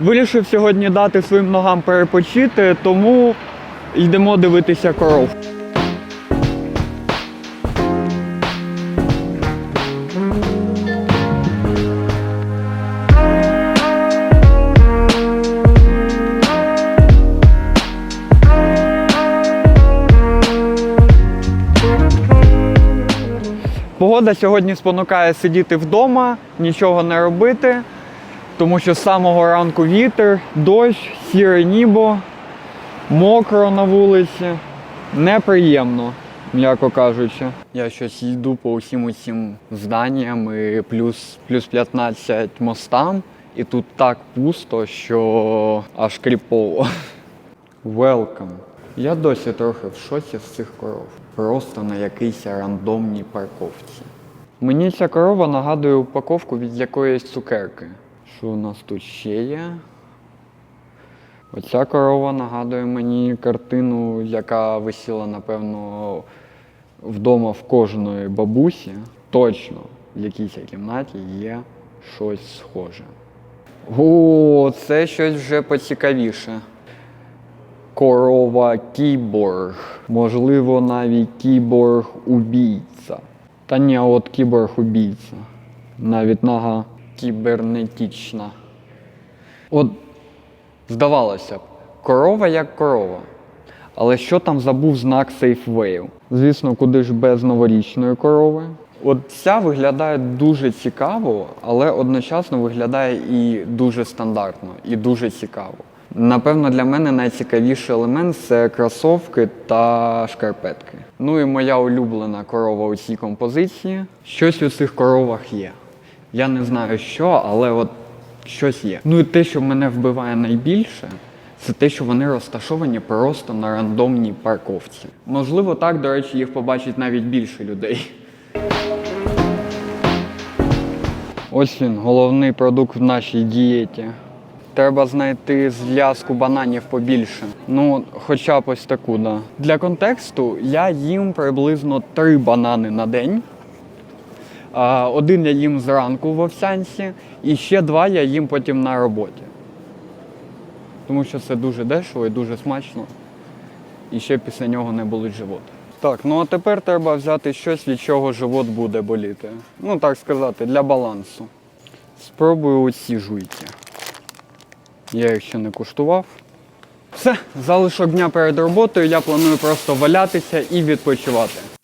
Вирішив сьогодні дати своїм ногам перепочити, тому йдемо дивитися коров. Погода сьогодні спонукає сидіти вдома, нічого не робити, тому що з самого ранку вітер, дощ, сіре небо, мокро на вулиці. Неприємно, м'яко кажучи. Я щось йду по усім усім зданням і плюс, плюс 15 мостам, і тут так пусто, що аж кріпово. Welcome. Я досі трохи в шоці з цих коров. Просто на якійсь рандомній парковці. Мені ця корова нагадує упаковку від якоїсь цукерки. Що у нас тут ще є? Оця корова нагадує мені картину, яка висіла, напевно, вдома в кожної бабусі. Точно в якійсь кімнаті є щось схоже. О, це щось вже поцікавіше. Корова кіборг. Можливо, навіть кіборг убійця. Та ні, от кіборг убійця. Навіть нога кібернетична. От, здавалося б, корова як корова. Але що там забув знак Safeway? Звісно, куди ж без новорічної корови. От ця виглядає дуже цікаво, але одночасно виглядає і дуже стандартно, і дуже цікаво. Напевно, для мене найцікавіший елемент це кросовки та шкарпетки. Ну і моя улюблена корова у цій композиції. Щось у цих коровах є. Я не знаю що, але от щось є. Ну і те, що мене вбиває найбільше, це те, що вони розташовані просто на рандомній парковці. Можливо, так, до речі, їх побачить навіть більше людей. Ось він, головний продукт в нашій дієті. Треба знайти зв'язку бананів побільше. Ну, хоча б ось таку, да. Для контексту я їм приблизно три банани на день. Один я їм зранку в овсянці, і ще два я їм потім на роботі. Тому що це дуже дешево і дуже смачно. І ще після нього не болить живот. Так, ну а тепер треба взяти щось, від чого живот буде боліти. Ну так сказати, для балансу. Спробую оці жуйки. Я їх ще не куштував. Все, залишок дня перед роботою я планую просто валятися і відпочивати.